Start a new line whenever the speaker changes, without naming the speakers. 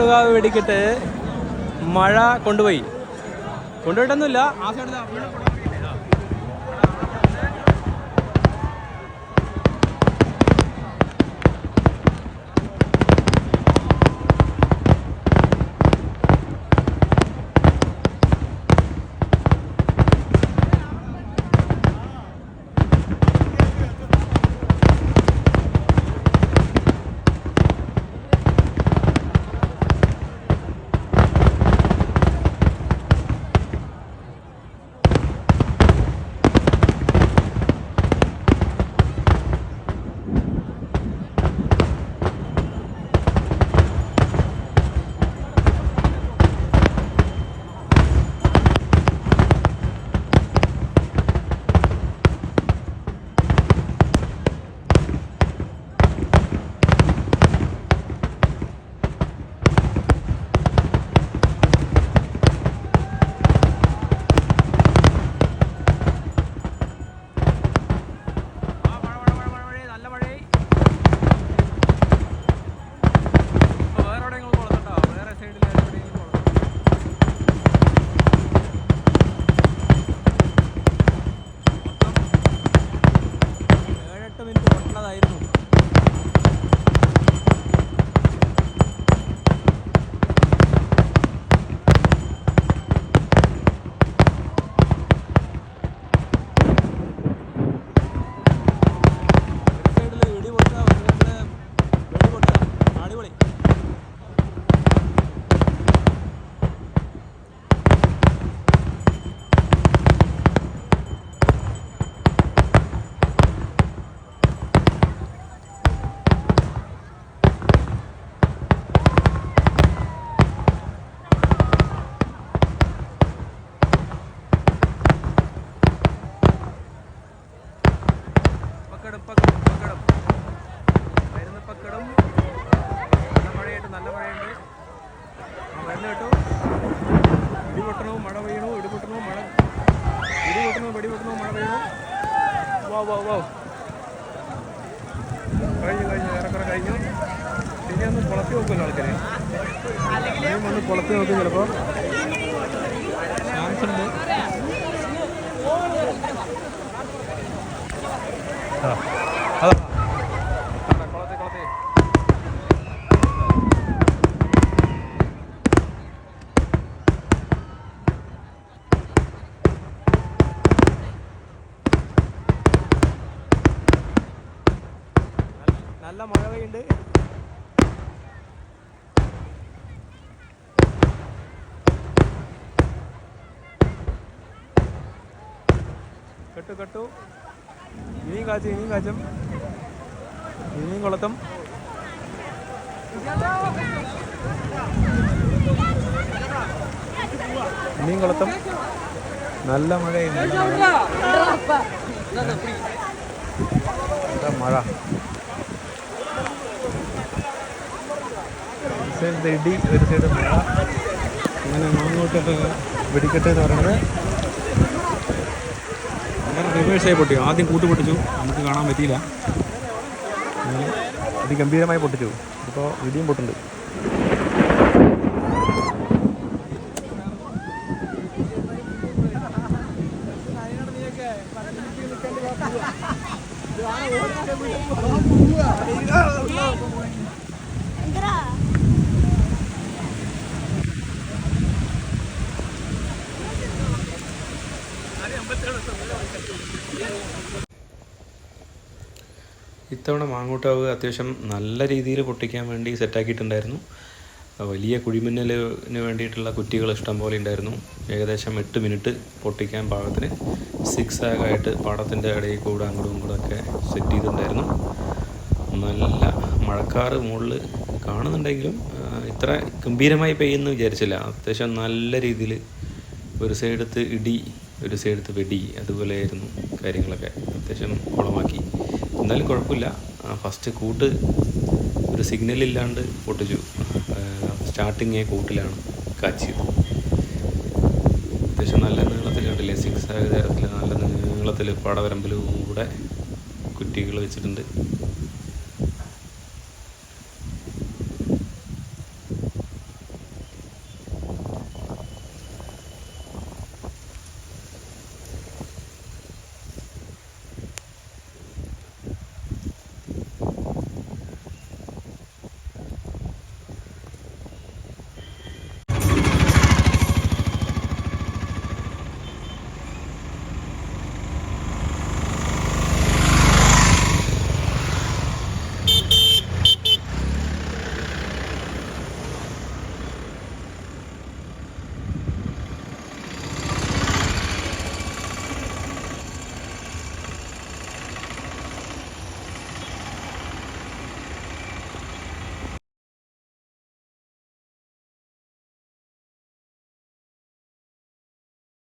മാങ്ങോട്ടുകാവ് വെടിക്കിട്ട് മഴ കൊണ്ടുപോയി. കൊണ്ടുപോയിട്ടൊന്നുമില്ല. ആ സൈഡിൽ പക്കടും പക്കടും പക്കടും വരുന്ന പക്കടും നല്ല മഴയുണ്ട് നല്ല മഴയുണ്ട്. വരുന്ന കേട്ടോ. ഇടിപൊട്ടണോ മഴ പെയ്യണോ ഇടിപൊട്ടണോ മഴ? ഇടിപൊട്ടണോ വെടിപൊട്ടണോ മഴ പെയ്യണോ? വാ വാ വാ. കഴിഞ്ഞു കഴിഞ്ഞു ഏറെക്കുറെ കഴിഞ്ഞു. പിന്നെ ഒന്ന് കുളത്തി നോക്കുമല്ലോ ആൾക്കാരെ. ഇനിയും ഒന്ന് കുളത്തി നോക്കും ചിലപ്പോൾ ചാൻസ് ഉണ്ട് ആ അതാ കുളത്തെ കുളത്തെ നല്ല മഴ പെയ്യുണ്ട് കെട്ടു കെട്ടു. ഇനിയും കാച്ച ഇനിയും കാച്ചും ഇനിയും കൊളത്തും ഇനിയും കൊളത്തും നല്ല മഴ. മഴ. ഒരു സൈഡ് ഇടി ഒരു സൈഡ് മഴ. അങ്ങനെ മാങ്ങോട്ടൊക്കെ വെടിക്കെട്ട് എന്ന് പറയുന്നത്. റിവേഴ്സായി പൊട്ടി ആദ്യം കൂട്ട് പൊട്ടിച്ചു. നമുക്ക് കാണാൻ പറ്റിയില്ല. അത് അതിഗംഭീരമായി പൊട്ടിച്ചു. ഇപ്പോൾ ഇടിയും പൊട്ടുണ്ട്. ഇത്തവണ മാങ്ങോട്ടാവ് അത്യാവശ്യം നല്ല രീതിയിൽ പൊട്ടിക്കാൻ വേണ്ടി സെറ്റാക്കിയിട്ടുണ്ടായിരുന്നു വലിയ കുഴിമിന്നലിന് വേണ്ടിയിട്ടുള്ള കുറ്റികൾ ഇഷ്ടം പോലെ ഉണ്ടായിരുന്നു. ഏകദേശം എട്ട് മിനിറ്റ് പൊട്ടിക്കാൻ പാകത്തിന് സിക്സ് ആയിട്ട് പാടത്തിന്റെ ഇടയിൽ കൂടെ അങ്ങോട്ടും ഇങ്ങോട്ടും ഒക്കെ സെറ്റ് ചെയ്തിട്ടുണ്ടായിരുന്നു. നല്ല മഴക്കാറ് മുകളിൽ കാണുന്നുണ്ടെങ്കിലും ഇത്ര ഗംഭീരമായി പെയ്യുമെന്ന് വിചാരിച്ചില്ല. അത്യാവശ്യം നല്ല രീതിയിൽ ഒരു സൈഡത്ത് ഇടി ഒരു സൈഡത്ത് വെടി അതുപോലെയായിരുന്നു കാര്യങ്ങളൊക്കെ അത്യാവശ്യം കുളമാക്കി. എന്നാലും കുഴപ്പമില്ല. ഫസ്റ്റ് കൂട്ട് ഒരു സിഗ്നൽ ഇല്ലാണ്ട് പൊട്ടിച്ചു. സ്റ്റാർട്ടിങ് കൂട്ടിലാണ് കാച്ചിയത് അത്യാവശ്യം നല്ല നീളത്തിൽ കണ്ടില്ലേ? സിക്സ് ആയ തരത്തിൽ നല്ല നീളത്തിൽ പടവരമ്പിലൂടെ കുറ്റികൾ വെച്ചിട്ടുണ്ട്.